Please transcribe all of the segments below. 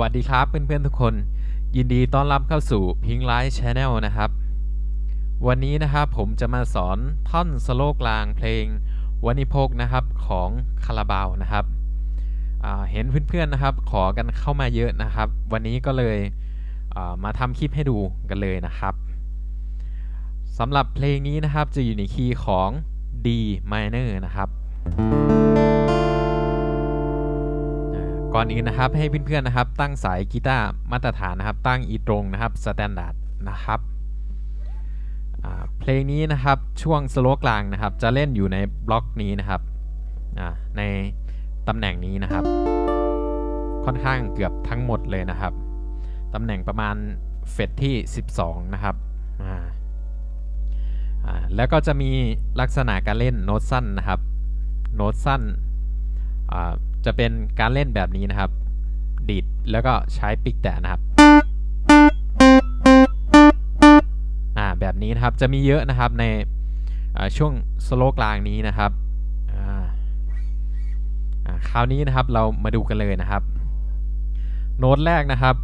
วัสดีครับเพื่อนๆทุกคน ยินดีต้อนรับเข้าสู่ Pink Light Channel นะครับ วันนี้นะครับผมจะมาสอนท่อนสโลกลางเพลงวันิพกนะครับของคาราบาวนะครับเห็นเพื่อนๆนะครับ ขอกันเข้ามาเยอะนะครับ วันนี้ก็เลยมาทำคลิปให้ดูกันเลยนะครับสำหรับเพลงนี้นะครับจะอยู่ในคีย์ของ D minor นะครับ ก่อนอื่นนะครับ ให้เพื่อนๆนะครับ ตั้งสายกีตาร์มาตรฐานนะครับ ตั้งอีตรงนะครับสแตนดาร์ดนะครับเพลงนี้นะครับช่วงสโลกลางนะครับ จะเล่นอยู่ในบล็อกนี้นะครับในตำแหน่งนี้นะครับ ค่อนข้างเกือบทั้งหมดเลยนะครับตำแหน่งประมาณเฟดที่ 12 นะครับแล้วก็จะมีลักษณะการเล่นโน้ตสั้นนะครับ โน้ตสั้น จะเป็นการเล่นแบบนี้นะครับ ดีดแล้วก็ใช้ปิกแตะนะครับอ่าแบบนี้นะครับจะมีเยอะนะครับในช่วงสโลกลางนี้นะครับอ่าคราวนี้นะครับเรามาดูกันเลยนะครับ โน้ตแรกนะครับ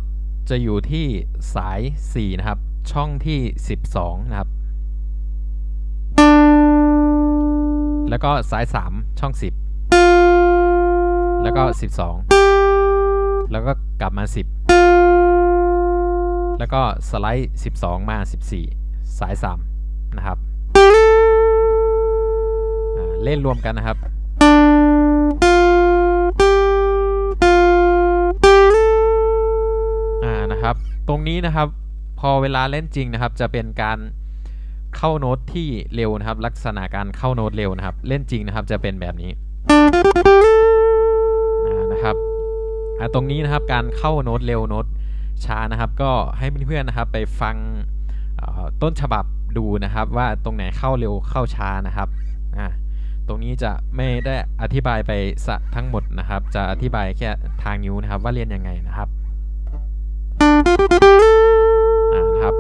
จะอยู่ที่สาย 4 นะครับ ช่องที่ 12 นะครับ แล้วก็สาย 3 ช่อง 10 แล้วก็ 12 แล้วก็กลับมา 10 แล้วก็สไลด์ 12 มา 14 สาย 3 นะครับ เล่นรวมกันนะครับอ่านะครับ ตรงนี้นะครับพอเวลาเล่นจริงนะครับ จะเป็นการเข้าโน้ตที่เร็วนะครับ ลักษณะการเข้าโน้ตเร็วนะครับ เล่นจริงนะครับจะเป็นแบบนี้ นะครับตรงนี้นะครับการเข้าโน้ตเร็วโน้ตช้านะครับ ก็ให้เพื่อนๆนะครับไปฟังต้นฉบับดูนะครับ ว่าตรงไหนเข้าเร็วเข้าช้านะครับตรงนี้จะไม่ได้อธิบายไปสะทั้งหมดนะครับ จะอธิบายแค่ทางนิ้วนะครับ ว่าเรียนยังไงนะครับนะครับ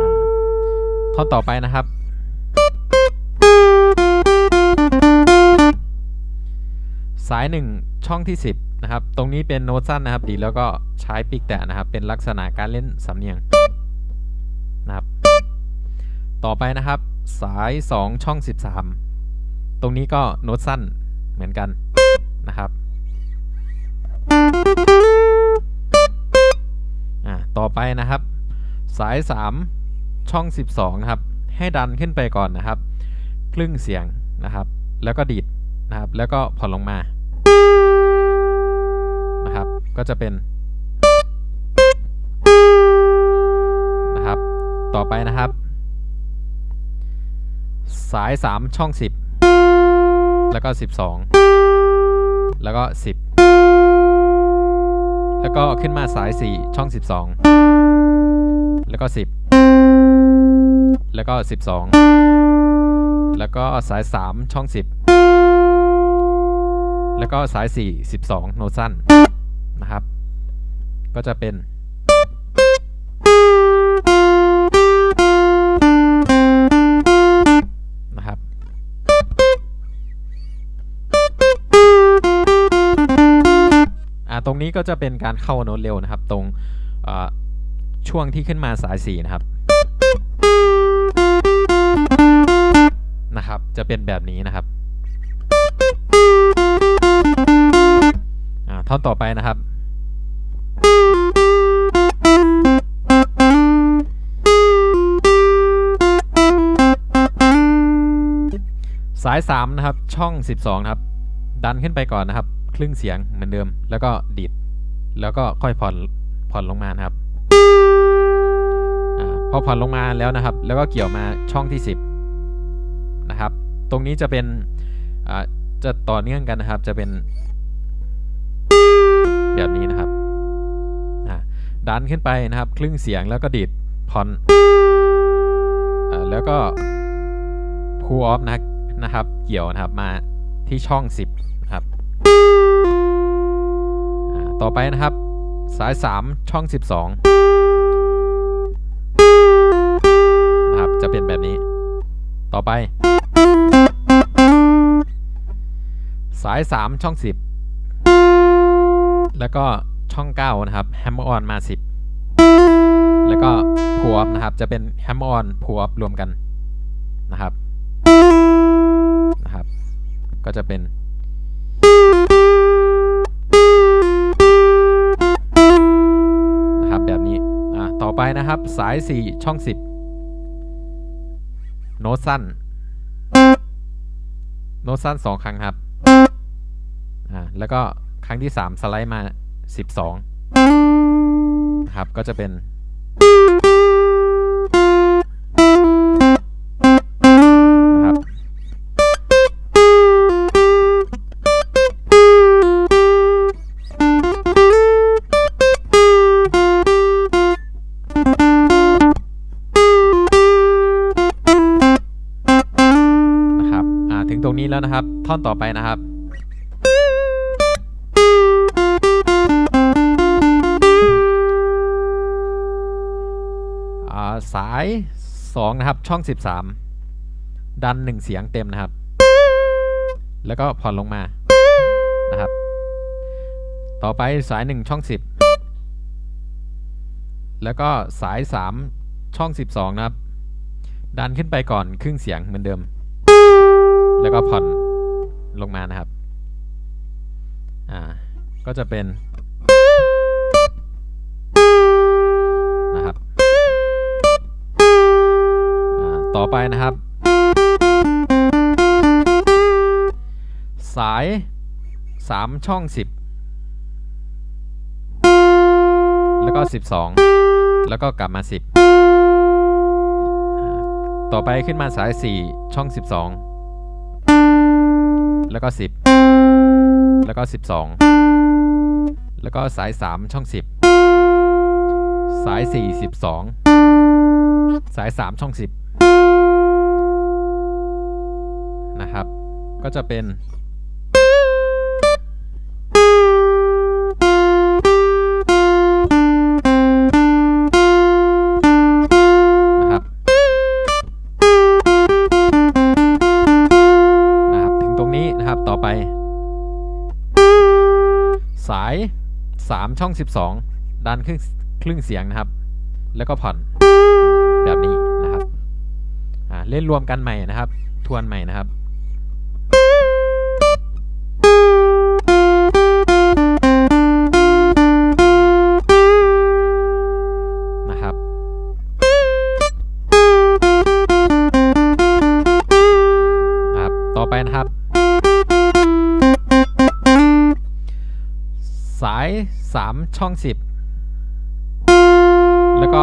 อ่าท่อนต่อไปนะครับาย 1 ช่องที่ 10 นะครับ ตรงนี้เป็นโน้ตสั้นนะครับ ดีแล้วก็ใช้ปิกแตะนะครับ เป็นลักษณะการเล่นสำเนียงนะครับ ต่อไปนะครับ สาย 2 ช่อง 13 ตรงนี้ก็โน้ตสั้นเหมือนกันนะครับอ่าต่อไปนะครับ สาย 3 ช่อง 12นะครับ ให้ดันขึ้นไปก่อนนะครับ ครึ่งเสียงนะครับ แล้วก็ดีดนะครับ แล้วก็ผ่อนลงมา ก็จะเป็นนะครับ ต่อไปนะครับ สาย 3 ช่อง 10 แล้วก็ 12 แล้วก็ 10 แล้วก็ขึ้นมาสาย 4 ช่อง 12 แล้วก็ 10 แล้วก็ 12 แล้วก็สาย 3 ช่อง 10 แล้วก็สาย 4 12 โน้ตสั้น ก็จะเป็นนะครับ อ่าตรงนี้ก็จะเป็นการเข้าโน้ตเร็วนะครับ ตรงช่วงที่ขึ้นมาสาย4นะครับ นะครับ จะเป็นแบบนี้นะครับอ่าท่อนต่อไปนะครับ สาย 3 นะครับ ช่อง 12 ครับ ดันขึ้นไปก่อนนะครับ ครึ่งเสียงเหมือนเดิม แล้วก็ดีด แล้วก็ค่อยผ่อนผ่อนลงมานะครับอพอผ่อนลงมาแล้วนะครับ แล้วก็เกี่ยวมาช่องที่ 10 นะครับ ตรงนี้จะเป็นจะต่อเนื่องกันนะครับ จะเป็น แบบนี้นะครับดันขึ้นไปนะครับ ครึ่งเสียงแล้วก็ดีดผ่อนอแล้วก็ pull off นะ นะครับ เกี่ยวนะครับมาที่ช่อง 10นะครับต่อไปนะครับ สาย 3 ช่อง 12นะครับจะเป็นแบบนี้ ต่อไป สาย 3 ช่อง 10 แล้วก็ช่อง 9 นะครับ hammer on มา 10 แล้วก็พัวนะครับจะเป็น hammer on พัวรวมกันนะครับ ก็จะเป็นนะครับแบบนี้อ่าต่อไปนะครับสาย 4 ช่อง 10 โน้ตสั้น โน้ตสั้น 2 ครั้งครับอ่าแล้วก็ครั้งที่ 3 สไลด์มา 12นะครับก็จะเป็น แล้วนะครับ ท่อนต่อไปนะครับาสาย 2 นะครับ ช่อง 13 ดัน 1 เสียงเต็มนะครับ แล้วก็ผ่อนลงมานะครับ ต่อไปสาย 1 ช่อง 10 แล้วก็สาย 3 ช่อง 12 นะครับ ดันขึ้นไปก่อนครึ่งเสียงเหมือนเดิม แล้วก็ผ่อนลงมานะครับ อ่า ก็จะเป็นนะครับ อ่า ต่อไปนะครับ สาย 3 ช่อง 10 แล้วก็ 12 แล้วก็กลับมา 10 ต่อไปขึ้นมาสาย 4 ช่อง 12 แล้วก็ 10 แล้วก็ 12 แล้วก็สาย 3 ช่อง 10 สาย 4 12 สาย 3 ช่อง 10 นะครับ ก็จะเป็น ไป สาย 3 ช่อง 12 ดันครึ่งครึ่งเสียงนะครับ แล้วก็ผ่อนแบบนี้นะครับเล่นรวมกันใหม่นะครับ ทวนใหม่นะครับ สาย 3 ช่อง 10 แล้วก็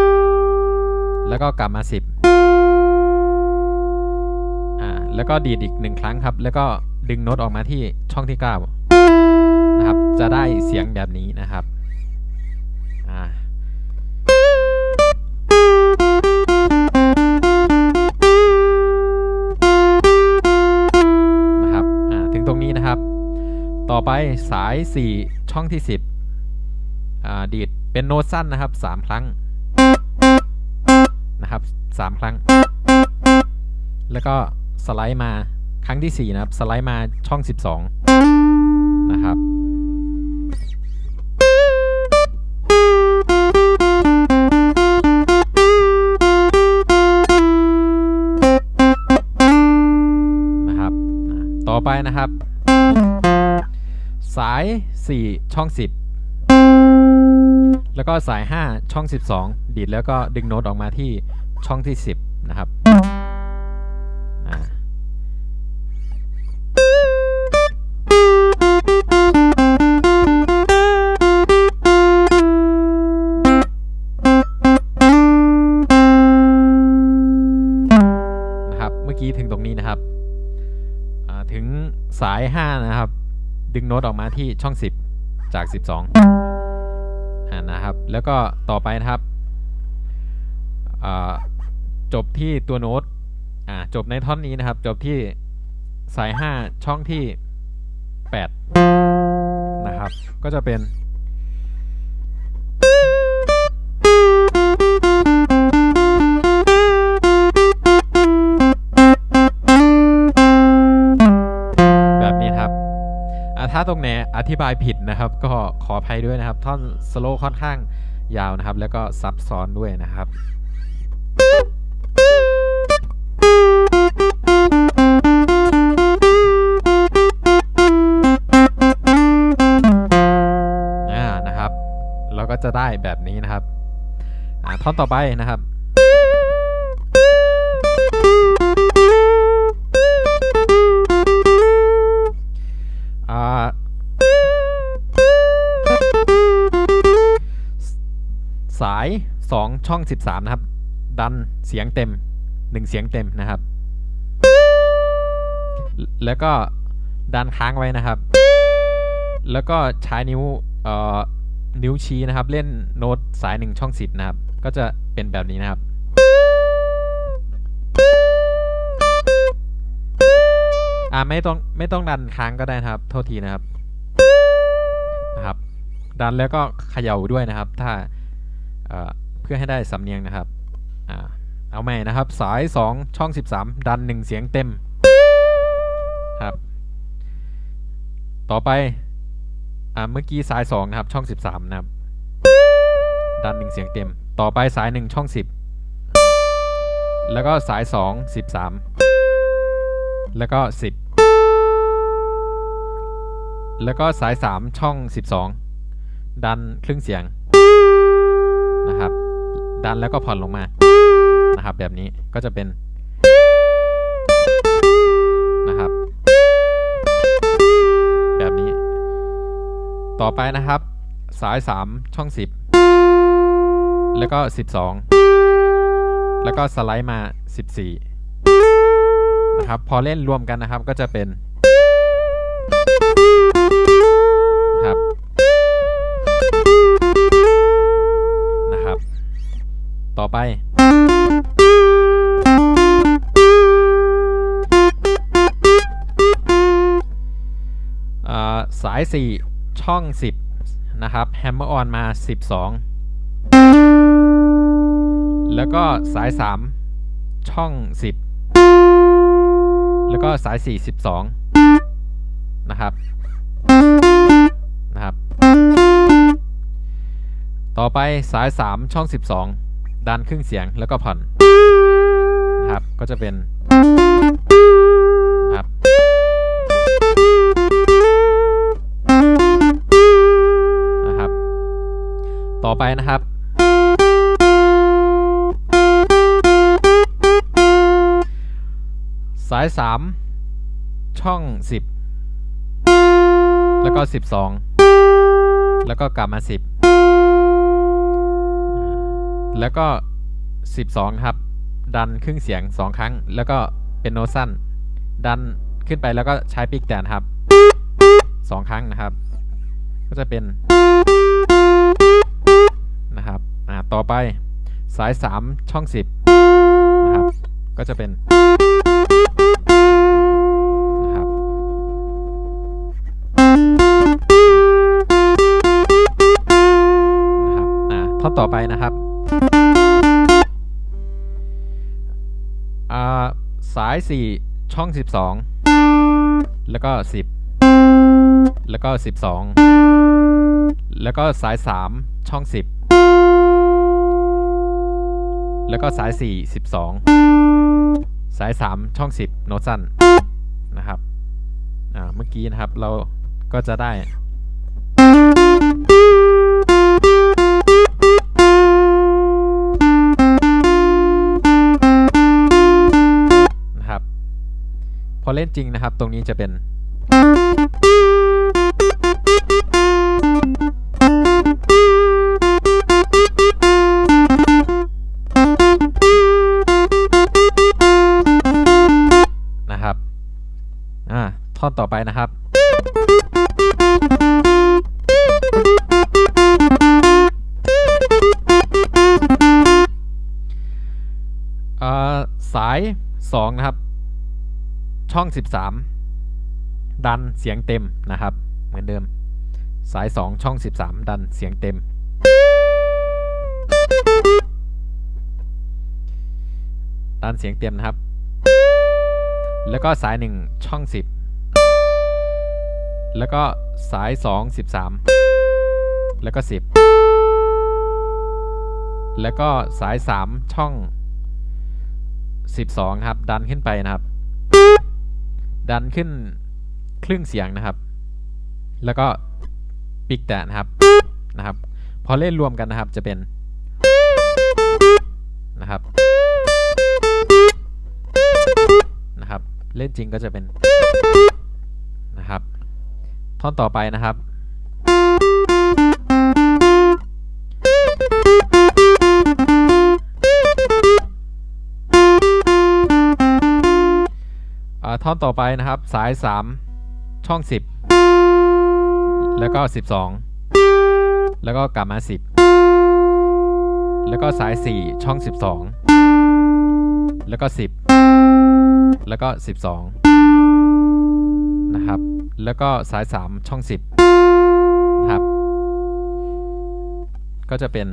12 แล้วก็กลับมา 10อ่าแล้วก็ดีดอีกหนึ่งครั้งครับ แล้วก็ดึงโน้ตออกมาที่ช่องที่ 9 นะครับ จะได้เสียงแบบนี้นะครับ ไปสาย 4 ช่องที่ 10อ่าดีดเป็นโน้ตสั้นนะครับ 3 ครั้งนะครับ3ครั้ง แล้วก็สไลด์มาครั้งที่ 4 นะครับ สไลด์มาช่อง 12 นะครับนะครับ ต่อไปนะครับ สาย 4 ช่อง 10 แล้วก็สาย 5 ช่อง 12 ดีดแล้วก็ดึงโน้ตออกมาที่ช่องที่ 10 นะครับนะครับ เมื่อกี้ถึงตรงนี้นะครับ ถึงสาย 5 นะครับ ดึงโน้ตออกมาที่ช่อง 10 จาก 12อ่านะครับ แล้วก็ต่อไปนะครับจบที่ตัวโน้ตจบในท่อนนี้นะครับ จบที่สาย 5 ช่องที่ 8 นะครับ ก็จะเป็นาถ้าตรงไหนอธิบายผิดนะครับ ก็ขออภัยด้วยนะครับ ท่อนสโลค่อนข้างยาวนะครับ แล้วก็ซับซ้อนด้วยนะครับอ่านะครับ เราก็จะได้แบบนี้นะครับท่อนต่อไปนะครับ สาย 2 ช่อง 13 นะครับ ดันเสียงเต็ม 1 เสียงเต็มนะครับ แล้วก็ดันค้างไว้นะครับ แล้วก็ใช้นิ้วเอ่อนิ้วชี้นะครับ เล่นโน้ตสาย 1 ช่อง 10 นะครับ ก็จะเป็นแบบนี้นะครับอ่าไม่ต้องไม่ต้องดันค้างก็ได้นะครับ โทษทีนะครับนะครับ ดันแล้วก็เขย่าด้วยนะครับ ถ้า เพื่อให้ได้สำเนียงนะครับอเอาใหม่นะครับ สาย 2 ช่อง 13 ดัน 1 เสียงเต็มครับ ต่อไปเมื่อกี้สาย 2 นะครับ ช่อง 13 นะครับ ดัน 1 เสียงเต็ม ต่อไปสาย 1 ช่อง 10 แล้วก็สาย 2 13 แล้วก็ 10 แล้วก็สาย 3 ช่อง 12 ดันครึ่งเสียง นะครับ ดันแล้วก็ผ่อนลงมานะครับ แบบนี้ก็จะเป็นนะครับ แบบนี้ ต่อไปนะครับ สาย 3 ช่อง 10 แล้วก็ 12 แล้วก็สไลด์มา 14 นะครับ พอเล่นรวมกันนะครับก็จะเป็น ต่อไปาสาย 4 ช่อง 10 นะครับแฮมเมอร์ออนมา 12 แล้วก็สาย 3 ช่อง 10 แล้วก็สาย 4 12 นะครับนะครับ ต่อไปสาย 3 ช่อง 12 ดันครึ่งเสียงแล้วก็ผ่อนนะครับก็จะเป็นครับนะครับ ต่อไปนะครับสาย 3 ช่อง 10 แล้วก็ 12 แล้วก็กลับมา 10 แล้วก็ 12 ครับ ดันครึ่งเสียง 2 ครั้ง แล้วก็เป็นโน้ตสั้น ดันขึ้นไปแล้วก็ใช้ปิกแตนครับ 2 ครั้งนะครับ ก็จะเป็นนะครับอ่าต่อไปสาย 3 ช่อง 10 นะครับ ก็จะเป็นนะครับนะท่อนต่อไปนะครับ สาย 4 ช่อง 12 แล้วก็ 10 แล้วก็ 12 แล้วก็สาย 3 ช่อง 10 แล้วก็สาย 4 12 สาย 3 ช่อง 10 โน้ตสั้นนะครับอ่าเมื่อกี้นะครับเราก็จะได้ อเล่นจริงนะครับ ตรงนี้จะเป็น นะครับ อ่า ท่อนต่อไปนะครับอ่าสาย 2 นะครับ ช่อง 13 ดันเสียงเต็มนะครับ เหมือนเดิม สาย 2 ช่อง 13 ดันเสียงเต็ม ดันเสียงเต็มนะครับ แล้วก็สาย 1 ช่อง 10 แล้วก็สาย 2 13 แล้วก็ 10 แล้วก็สาย 3 ช่อง 12 ครับ ดันขึ้นไปนะครับ ดันขึ้นครึ่งเสียงนะครับ แล้วก็ปิกแตะนะครับนะครับ พอเล่นรวมกันนะครับจะเป็นนะครับนะครับ เล่นจริงก็จะเป็นนะครับ ท่อนต่อไปนะครับ ท่อนต่อไปนะครับ สาย 3 ช่อง 10 แล้วก็ 12 แล้วก็กลับมา 10 แล้วก็สาย 4 ช่อง 12 แล้วก็ 10 แล้วก็ 12 นะครับ แล้วก็สาย 3 ช่อง 10 นะครับ ก็จะเป็น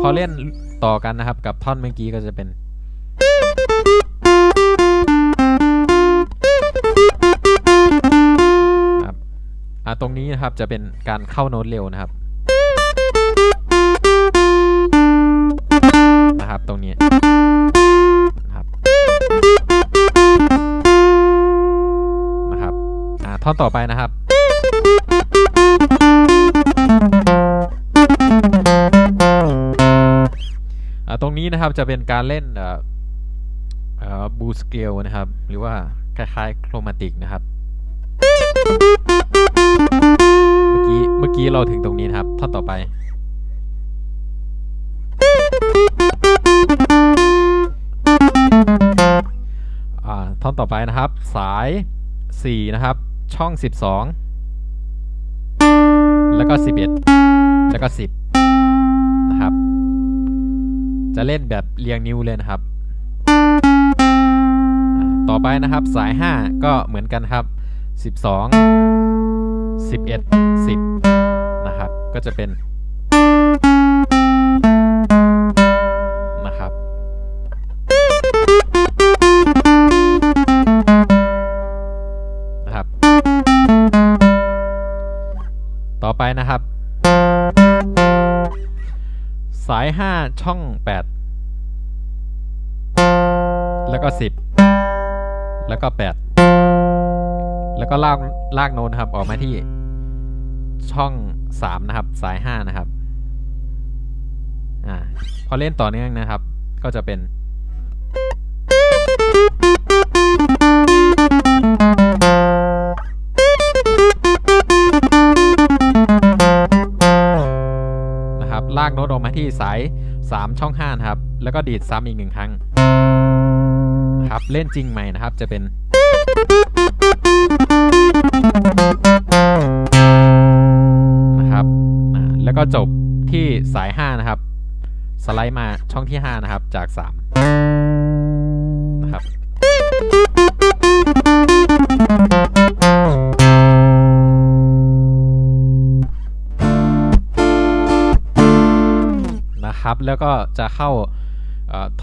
พอเล่นต่อกันนะครับกับท่อนเมื่อกี้ก็จะเป็น ครับอ่าตรงนี้นะครับจะเป็นการเข้าโน้ตเร็วนะครับนะครับตรงนี้นะครับนะครับอ่าท่อนต่อไปนะครับ ตรงนี้นะครับจะเป็นการเล่นอ่อเอ่อบูสเกลนะครับ หรือว่าคล้ายๆโครมาติกนะครับ เมื่อกี้เมื่อกี้เราถึงตรงนี้นะครับท่อนต่อไปอ่าท่อนต่อไปนะครับ สาย 4 นะครับ ช่อง 12 แล้วก็ 11 แล้วก็ 10นะครับ จะเล่นแบบเรียงนิ้วเลยนะครับ ต่อไปนะครับสาย 5 ก็เหมือนกันครับ 12 11 10 นะครับ ก็จะเป็นนะครับนะครับ ต่อไปนะครับ สาย5ช่อง8แล้วก็10แล้วก็8แล้วก็ลากลากโน้นครับออกมาที่ช่อง3นะครับ สาย5นะครับอ่าพอเล่นต่อเนื่องนะครับ ก็จะเป็นากโน้ตออกมาที่สาย 3 ช่อง5นะครับ แล้วก็ดีดซ้ำอีกหนึ่งครั้งครับเล่นจริงใหม่นะครับจะเป็นนะครับอ่าแล้วก็จบที่สาย 5 นะครับ สไลด์มาช่องที่ 5 นะครับจาก 3 แล้วก็จะเข้า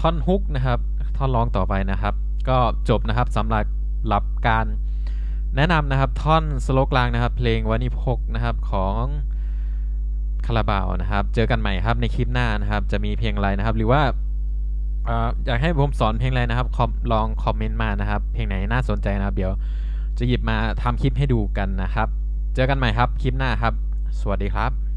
ท่อนฮุกนะครับท่อนร้องต่อไปนะครับ ก็จบนะครับสำหรับหลับการแนะนำนะครับท่อนสโลกลางนะครับ เพลงวานิพกนะครับของคาราบาวนะครับ เจอกันใหม่ครับในคลิปหน้านะครับ จะมีเพลงอะไรนะครับ หรือว่าอยากให้ผมสอนเพลงอะไรนะครับลองคอมเมนต์มานะครับ เพลงไหนน่าสนใจนะครับ เดี๋ยวจะหยิบมาทำคลิปให้ดูกันนะครับ เจอกันใหม่ครับคลิปหน้าครับ สวัสดีครับ